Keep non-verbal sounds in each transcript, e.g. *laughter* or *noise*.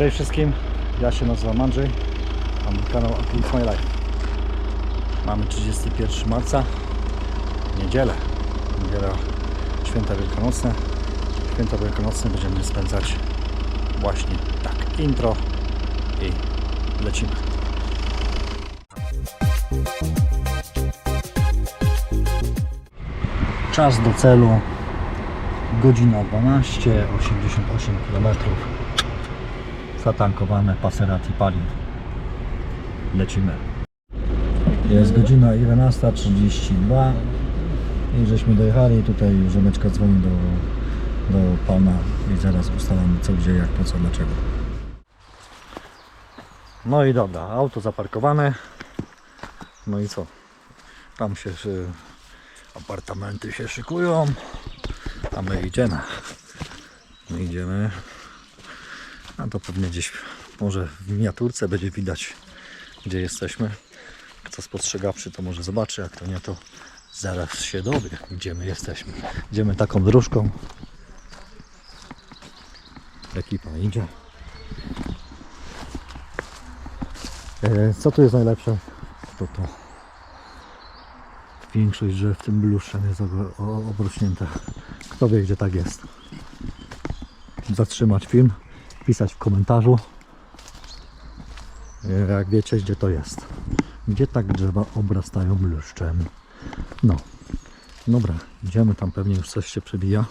Cześć wszystkim, ja się nazywam Andrzej, mam kanał Uplift My Life. Mamy 31 marca, niedzielę, niedziela, święta wielkanocne. Święta wielkanocne będziemy spędzać właśnie tak, intro i lecimy. Czas do celu, godzina 12, 88 km. Zatankowane Passerati pali. Lecimy. Jest godzina 11.32 i żeśmy dojechali. Tutaj żoneczka dzwoni do, do pana i zaraz ustalamy co, gdzie, jak, po co, dlaczego. No i dobra, auto zaparkowane. No i co? Tam się szy- apartamenty się szykują, a my idziemy. My idziemy. A to pewnie gdzieś może w miniaturce będzie widać gdzie jesteśmy. Kto spostrzegawczy to może zobaczy, jak to nie to zaraz się dowie gdzie my jesteśmy. Idziemy taką dróżką. Ekipa idzie. E, Co tu jest najlepsze? To to. Większość drzew tym bluszczem jest obrośnięta. Kto wie gdzie tak jest? Zatrzymać film, pisać w komentarzu. Jak wiecie gdzie to jest. Gdzie tak drzewa obrastają bluszczem. No. Dobra, idziemy tam pewnie już coś się przebija.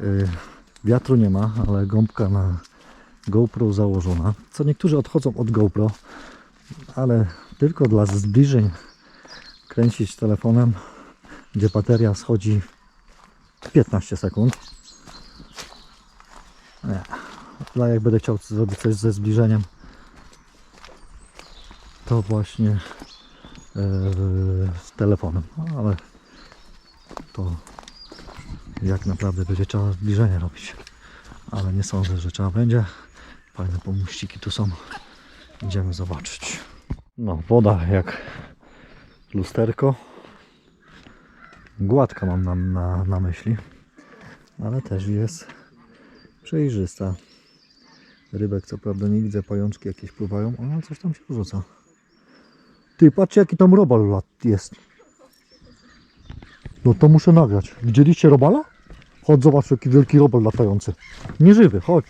Yy, wiatru nie ma, ale gąbka na GoPro założona. Co niektórzy odchodzą od GoPro, ale tylko dla zbliżeń kręcić telefonem, gdzie bateria schodzi w 15 sekund. Nie. Dla jak będę chciał zrobić coś ze zbliżeniem, to właśnie e, z telefonem. No, ale to jak naprawdę będzie trzeba zbliżenie robić. Ale nie sądzę, że trzeba będzie. Fajne pomościki tu są. Idziemy zobaczyć. No, woda jak lusterko. Gładka mam na, na, na myśli. Ale też jest przejrzysta. Rybek co prawda nie widzę, pajączki jakieś pływają, ale coś tam się rzuca. Ty, patrzcie jaki tam robal lat jest. No to muszę nagrać. Widzieliście robala? Chodź zobacz jaki wielki robal latający. Nieżywy, chodź.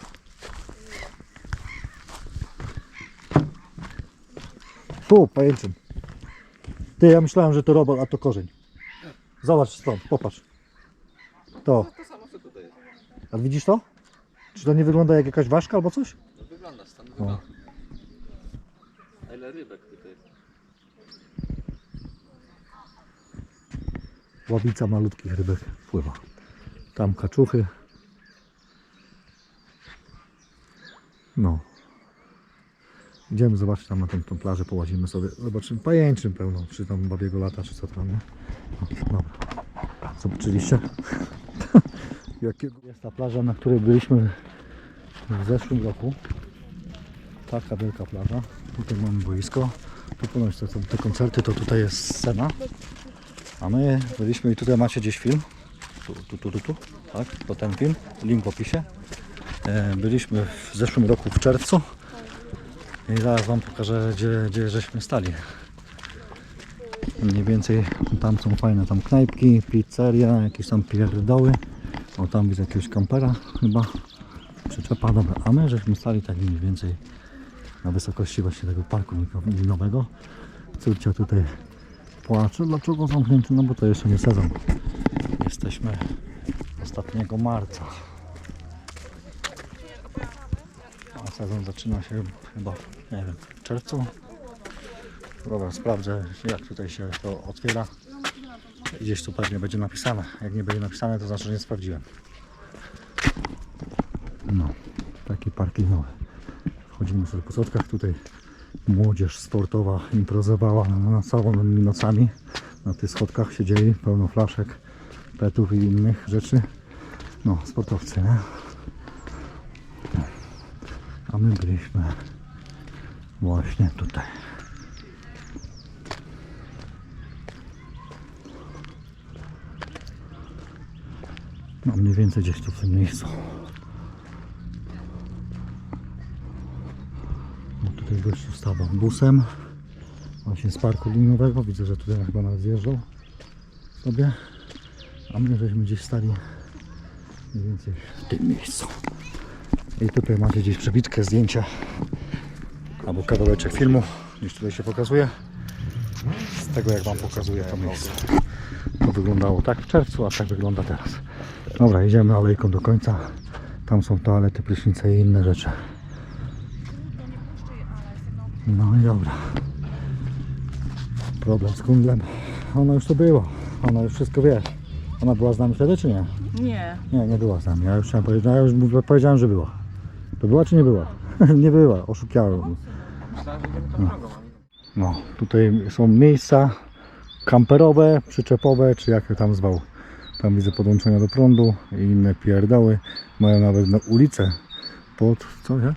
Tu, pajęczym. Ty, ja myślałem, że to robal, a to korzeń. Zobacz stąd, popatrz. To. A widzisz to? Czy to nie wygląda jak jakaś ważka albo coś? No wygląda standardowo. A ile rybek tutaj jest? Ławica malutkich rybek pływa. Tam kaczuchy. No. Idziemy zobaczyć tam na tą, tą plażę, połazimy sobie. Zobaczymy pajęczym pełno, czy tam babiego lata, czy co tam, nie? No, Dobra. Zobaczyliście? Jakiego jest ta plaża, na której byliśmy w zeszłym roku. Taka wielka plaża. Tutaj mamy boisko. Tu ponoć te, te koncerty, to tutaj jest scena. A my byliśmy i tutaj macie gdzieś film. Tu, tu, tu, tu, tu. Tak, to ten film. Link w opisie. E, byliśmy w zeszłym roku w czerwcu. I zaraz Wam pokażę, gdzie, gdzie żeśmy stali. Mniej więcej tam są fajne tam knajpki, pizzeria, jakieś tam pierdoły. O tam widzę jakiegoś kampera chyba. Przyczepa, dobra. A my żeśmy stali tak mniej więcej na wysokości właśnie tego parku linowego. Córcia tutaj płacze. Dlaczego zamknięty? No bo to jeszcze nie sezon. Jesteśmy ostatniego marca. A sezon zaczyna się chyba, nie wiem, w czerwcu. Dobra, sprawdzę jak tutaj się to otwiera. Gdzieś tu pewnie będzie napisane. Jak nie będzie napisane, to znaczy, że nie sprawdziłem. No, taki park linowy. Wchodzimy sobie po schodkach. Tutaj młodzież sportowa improzowała na, całymi nocami. Na tych schodkach siedzieli, pełno flaszek, petów i innych rzeczy. No, sportowcy, nie? A my byliśmy właśnie tutaj. No mniej więcej gdzieś tu w tym miejscu. No tutaj gościu stawał busem. Właśnie z parku linijowego. Widzę, że tutaj chyba nawet zjeżdżał sobie. A my żeśmy gdzieś stali mniej więcej w tym miejscu. I tutaj macie gdzieś przebitkę, zdjęcia albo kawałeczek filmu. Gdzieś tutaj się pokazuje. Z tego jak Wam pokazuję to miejsce. To wyglądało tak w czerwcu, a tak wygląda teraz. Dobra, idziemy alejką do końca. Tam są toalety, prysznice i inne rzeczy. No i dobra. Problem z kundlem. Ona już tu była. Ona już wszystko wie. Ona była z nami wtedy, czy nie? Nie, Nie, nie była z nami. Ja już chciałem powiedzieć, ja już powiedziałem, że była. To była, czy nie była? *laughs* nie była, oszukiałem. No. no, tutaj są miejsca kamperowe, przyczepowe, czy jak je tam zwał. Tam widzę podłączenia do prądu i inne pierdoły. Mają nawet na ulicę pod, co jak?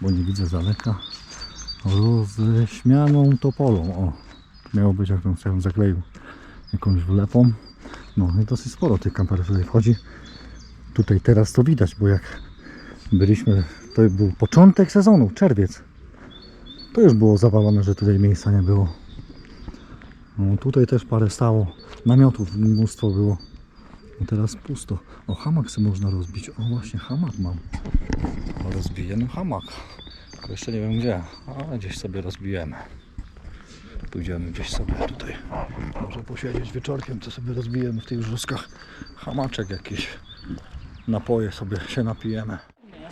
Bo nie widzę z daleka. Roześmianą topolą. O, miało być jak tam sobie zakleił jakąś wlepą. No i dosyć sporo tych kamperów tutaj wchodzi. Tutaj teraz to widać, bo jak byliśmy, to był początek sezonu, czerwiec. To już było zawalone, że tutaj miejsca nie było. No, tutaj też parę stało. Namiotów mnóstwo było. Teraz pusto. O, hamak sobie można rozbić. O, właśnie, hamak mam. Rozbiję no hamak. Tylko jeszcze nie wiem gdzie, ale gdzieś sobie rozbijemy. Pójdziemy gdzieś sobie tutaj. Może posiedzieć wieczorkiem, to sobie rozbijemy w tych brzuskach hamaczek jakiś. Napoje sobie się napijemy.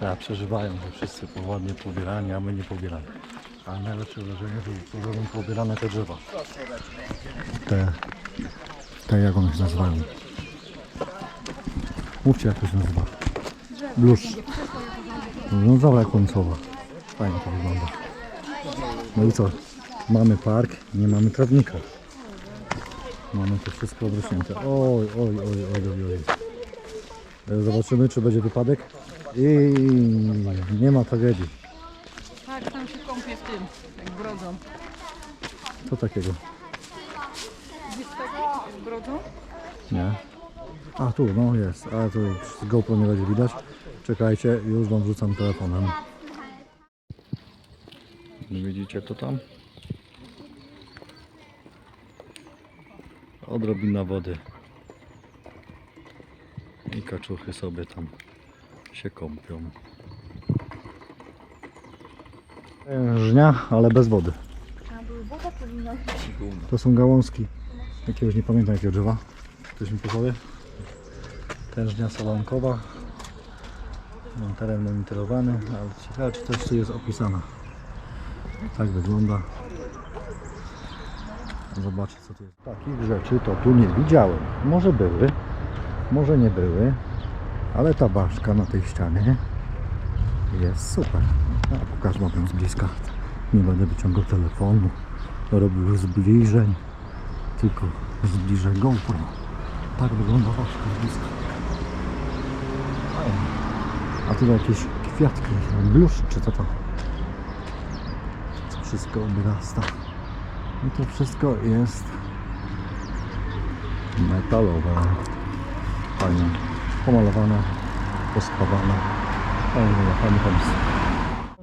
Tak, przeżywają, że wszyscy ładnie pobierani, a my nie pobieramy. Ale najlepsze wrażenie, że będą pobierane te drzewa. Te, te jak one się nazywają? Mówcie jak to się nazywa. Bluszcz. No dobra końcowa. Fajnie to wygląda. No i co? Mamy park, nie mamy trawnika. Mamy to wszystko obrośnięte. Oj, oj, oj, oj, oj, oj. E, Zobaczymy, czy będzie wypadek. I nie ma tragedii. tak, tam się kąpie w tym, jak brodzą. Co takiego? Widzisz tego, jak brodzą? Nie. A tu, no jest. Ale tu z GoPro nie będzie widać. Czekajcie, już wam wrzucam telefonem. Widzicie to tam? Odrobina wody. I kaczuchy sobie tam się kąpią. Żnia, ale bez wody. To są gałązki jakiegoś, nie pamiętam jakiego drzewa. Ktoś mi powie? Tężnia salonkowa. Mam teren monitorowany, ale ciekawe czy coś tu jest opisane. Tak wygląda. Zobaczcie co tu jest. Takich rzeczy to tu nie widziałem. Może były, może nie były, ale ta baszka na tej ścianie jest super. Pokażę wam ją z bliska. Nie będę wyciągał telefonu, robił zbliżeń, tylko zbliżę GoPro. Tak wygląda baszka z bliska. A tutaj jakieś kwiatki, bluszcz czy co to? To wszystko obrasta. I to wszystko jest metalowe. Fajnie. Pomalowane, pospawane. Fajnie, fajny pomysł.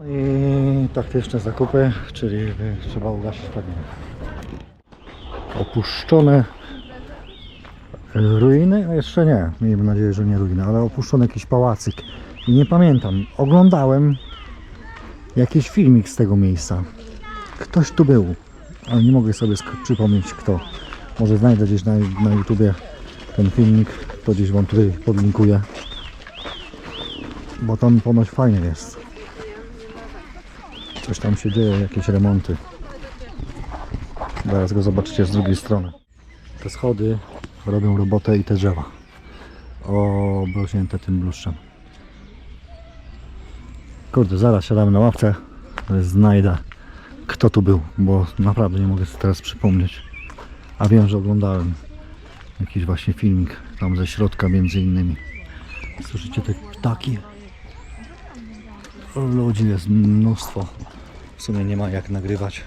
No I taktyczne zakupy, czyli trzeba ugasić pragnienie. Opuszczone ruiny? A jeszcze nie. Miejmy nadzieję, że nie ruiny, ale opuszczony jakiś pałacyk. I nie pamiętam. Oglądałem jakiś filmik z tego miejsca. Ktoś tu był, ale nie mogę sobie przypomnieć kto. Może znajdę gdzieś na, na YouTubie ten filmik, to gdzieś Wam tutaj podlinkuję. Bo tam ponoć fajnie jest. Coś tam się dzieje, jakieś remonty. Zaraz go zobaczycie z drugiej strony. Te schody robią robotę i te drzewa. Obrośnięte tym bluszczem. Kurde, zaraz siadamy na ławce. Znajdę kto tu był, bo naprawdę nie mogę sobie teraz przypomnieć. A wiem, że oglądałem jakiś właśnie filmik tam ze środka między innymi. Słyszycie te ptaki? Ludzi jest mnóstwo. W sumie nie ma jak nagrywać,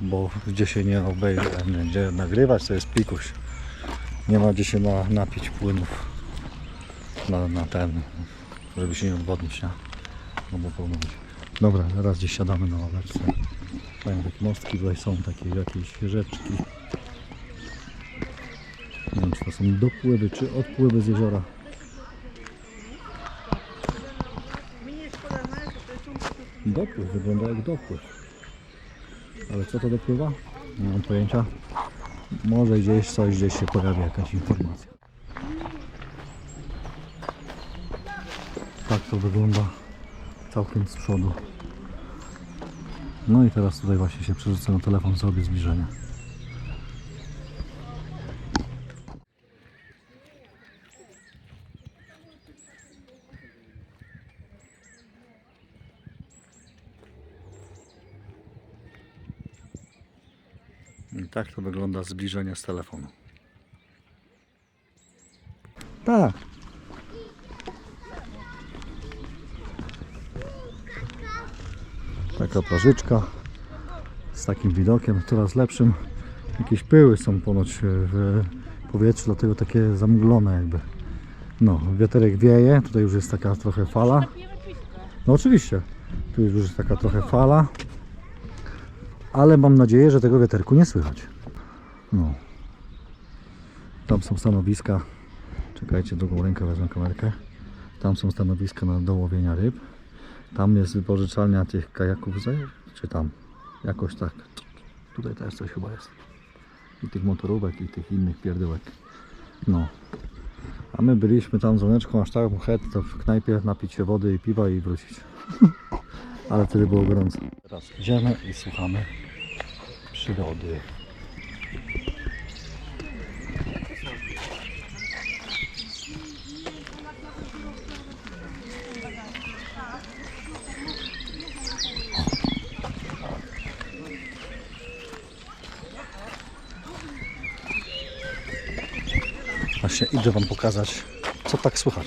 bo gdzie się nie obejrzy, nie, gdzie nagrywać to jest pikuś. Nie ma gdzie się na, napić płynów na, na ten, żeby się nie odwodnić, nie? Dobra, teraz gdzieś siadamy na ławeczce. Fajne takie mostki tutaj są, takie jakieś rzeczki. Nie wiem, czy to są dopływy, czy odpływy z jeziora. Dopływ, wygląda jak dopływ. Ale co to dopływa? Nie mam pojęcia. Może gdzieś coś, gdzieś się pojawia jakaś informacja. Tak to wygląda całkiem z przodu. No i teraz tutaj właśnie się przerzucę na telefon, zrobię zbliżenie. I tak to wygląda zbliżenie z telefonu. Tak. Taka plażyczka z takim widokiem, coraz lepszym. Jakieś pyły są ponoć w powietrzu, dlatego takie zamglone jakby. No, wiaterek wieje, tutaj już jest taka trochę fala. No oczywiście, tu już jest taka trochę fala, ale mam nadzieję, że tego wiaterku nie słychać. No. Tam są stanowiska. Czekajcie, drugą rękę wezmę kamerkę. Tam są stanowiska na do łowienia ryb. Tam jest wypożyczalnia tych kajaków, czy tam? Jakoś tak. Tutaj też coś chyba jest. I tych motorówek, i tych innych pierdółek. No. A my byliśmy tam z żoneczką, aż tak het, to w knajpie napić się wody i piwa i wrócić. *laughs* Ale wtedy było gorąco. Teraz idziemy i słuchamy przyrody. Właśnie idę Wam pokazać, co tak słychać.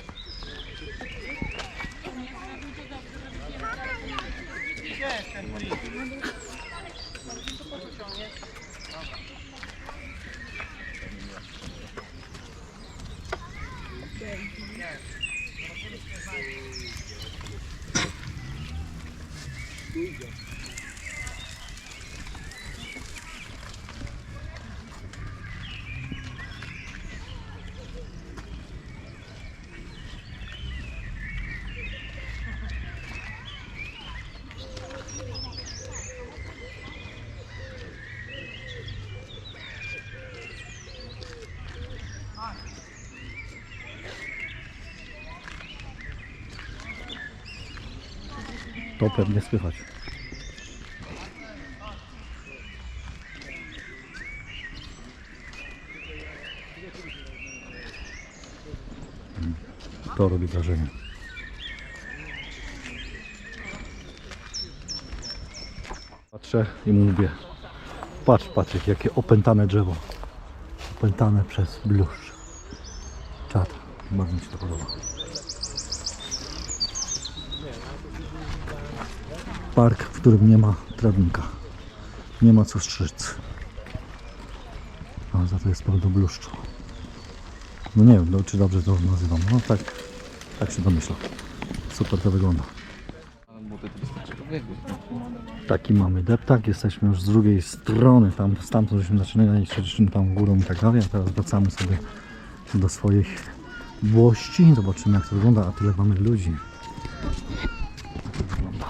To pewnie słychać. Mm, To robi wrażenie. Patrzę i mówię, patrz Patryk, jakie opętane drzewo. Opętane przez bluszcz. Czad, bardzo mi się to podoba. Park, w którym nie ma trawnika. Nie ma co strzyc. A za to jest pełno bluszczu. No nie wiem, no, czy dobrze to nazywam. No tak, tak się domyślam. Super to wygląda. Taki mamy deptak, jesteśmy już z drugiej strony, tam stamtąd żeśmy zaczynali, szliśmy tam górą i tak dalej, a teraz wracamy sobie do swoich włości. Zobaczymy jak to wygląda, a tyle mamy ludzi. Jak to wygląda.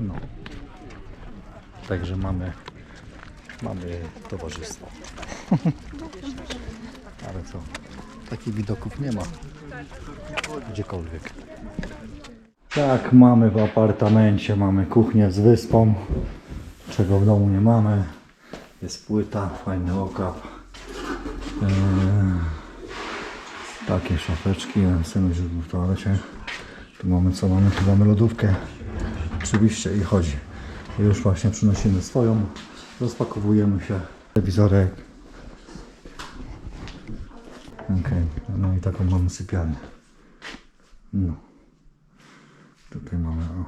No. Także mamy, mamy towarzystwo. *laughs* Ale co, takich widoków nie ma gdziekolwiek. Tak, mamy w apartamencie, mamy kuchnię z wyspą, czego w domu nie mamy. Jest płyta, fajny okap. Eee, takie szafeczki, synuś już był w toalecie. Tu mamy co mamy? Tu mamy lodówkę. Oczywiście i chodzi. I już właśnie przynosimy swoją, rozpakowujemy się. Telewizorek. Okej, no i taką mamy sypialnię. No. Tutaj mamy o,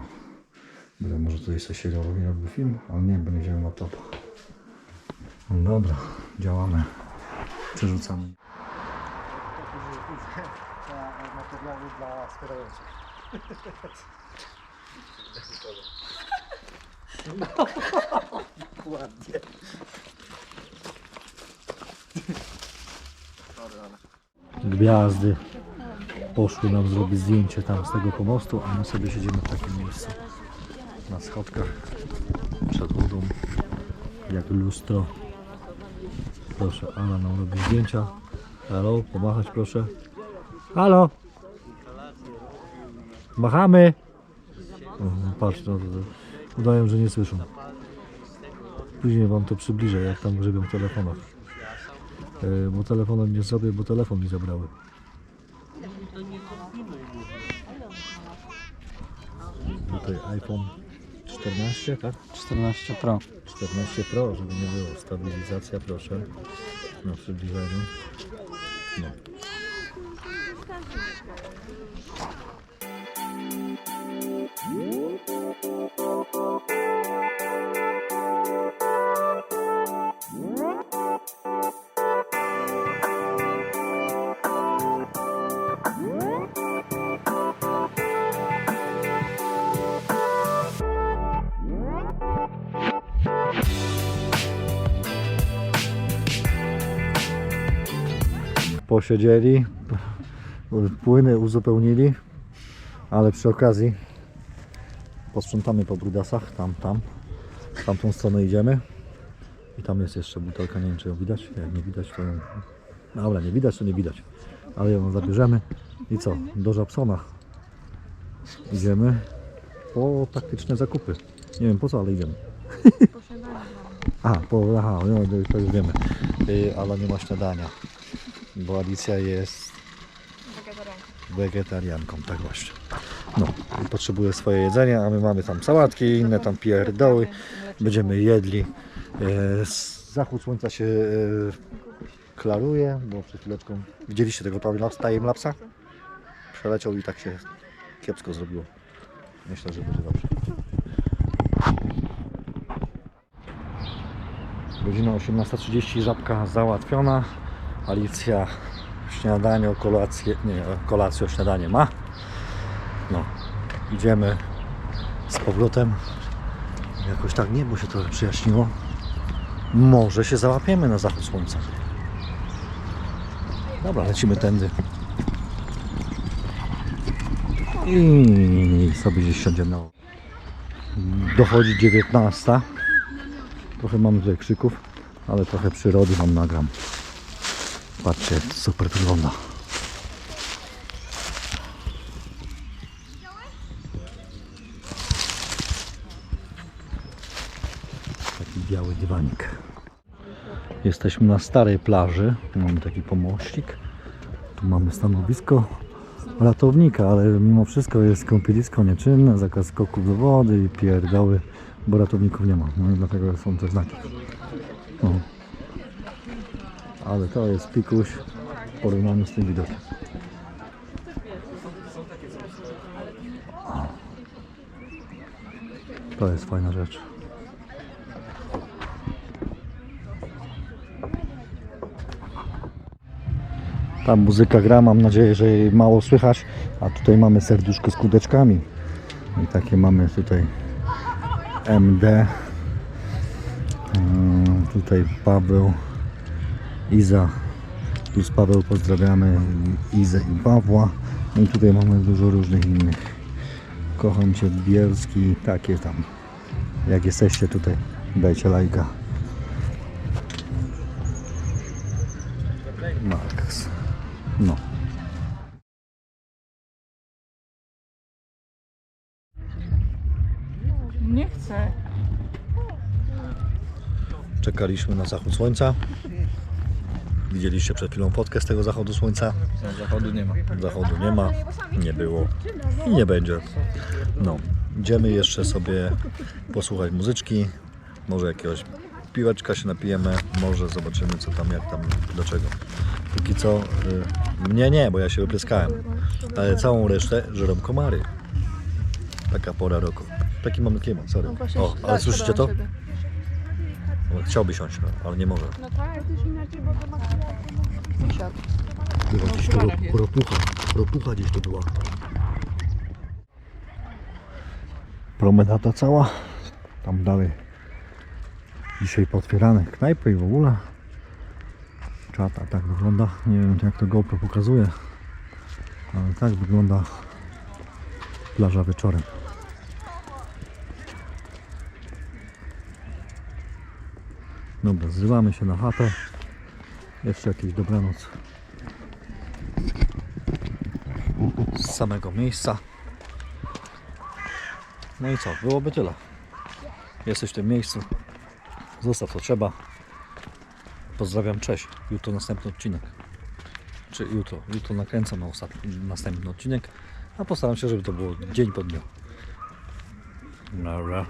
Będę może tutaj sobie siedział robił robił film, ale nie, będę wziął laptopa. No dobra, działamy. Przerzucamy. materiały dla wspierających. *laughs* Ładnie. Gwiazdy poszły nam zrobić zdjęcie tam z tego pomostu, a my sobie siedzimy w takim miejscu na schodkach przed wodą jak lustro. Proszę, Ala nam robi zdjęcia. Halo, pomachać proszę. Halo! Machamy! Patrz, no, to, udają, że nie słyszą. Później wam to przybliżę, jak tam grzebią w telefonach. E, bo telefonem nie zrobię, bo telefon mi zabrały. Tutaj iPhone 14, tak? 14 Pro. 14 Pro, żeby nie było. Stabilizacja, proszę. Na przybliżeniu. No. Posiedzieli, płyny uzupełnili, ale przy okazji posprzątamy po brudasach, tam, tam, w tamtą stronę idziemy. I tam jest jeszcze butelka, nie wiem czy ją widać, jak nie widać to dobra, nie widać to nie widać, ale ją zabierzemy. I co, do Żabsona idziemy po taktyczne zakupy, nie wiem po co, ale idziemy. *laughs* A, po, aha, no, to już wiemy, Y, ale nie ma śniadania, bo Alicja jest wegetarianką, tak właśnie. No, i potrzebuje swoje jedzenie, a my mamy tam sałatki, inne tam pierdoły, będziemy jedli. E, s- Zachód słońca się e, klaruje, bo przed chwileczką widzieliście tego timelapsa? Przeleciał i tak się kiepsko zrobiło. Myślę, że będzie dobrze. Godzina 18.30, żabka załatwiona. Alicja śniadanie, kolację, nie, kolację, śniadanie ma. No, idziemy z powrotem. Jakoś tak niebo się trochę przyjaśniło. Może się załapiemy na zachód słońca. Dobra, lecimy tędy. I sobie gdzieś siądziemy. Dochodzi 19. Trochę mamy tutaj krzyków, ale trochę przyrody wam nagram. Patrzcie, jak to super wygląda. Taki biały dywanik. Jesteśmy na starej plaży. Tu mamy taki pomościk. Tu mamy stanowisko ratownika, ale mimo wszystko jest kąpielisko nieczynne, zakaz skoków do wody i pierdoły, bo ratowników nie ma. No i dlatego są te znaki. No. Ale to jest pikuś w porównaniu z tym widokiem. To jest fajna rzecz. Ta muzyka gra, mam nadzieję, że jej mało słychać. A tutaj mamy serduszko z kudeczkami. I takie mamy tutaj MD. Mm, Tutaj Paweł, Iza. Plus Paweł pozdrawiamy Izę i Pawła. No i tutaj mamy dużo różnych innych. Kocham Cię Bielski, takie tam. Jak jesteście tutaj, dajcie lajka. Max. No. Nie chcę. Czekaliśmy na zachód słońca. Widzieliście przed chwilą fotkę z tego zachodu słońca. Zachodu nie ma. Zachodu nie ma, nie było i nie będzie. No, idziemy jeszcze sobie posłuchać muzyczki, może jakiegoś piweczka się napijemy, może zobaczymy co tam, jak tam, do czego. Póki co, y, mnie nie, bo ja się wypryskałem, ale całą resztę żerą komary. Taka pora roku. taki mamy klimat, sorry. No O, ale słyszycie to? On Chciałby siąść, ale nie może. No tak, też inaczej, bo to ma Siad. Była No, gdzieś tu ropucha gdzieś tu była. Promenada cała, tam dalej dzisiaj potwierane knajpy i w ogóle. Czata tak wygląda, nie wiem jak to GoPro pokazuje, ale tak wygląda plaża wieczorem. Dobra, zrywamy się na chatę. Jeszcze jakieś dobranoc z samego miejsca. No i co? Byłoby tyle. Jesteś w tym miejscu. Zostaw co trzeba. Pozdrawiam, cześć. Jutro następny odcinek. Czy jutro? Jutro nakręcam na następny odcinek. A postaram się, żeby to było dzień po dniu. Dobra.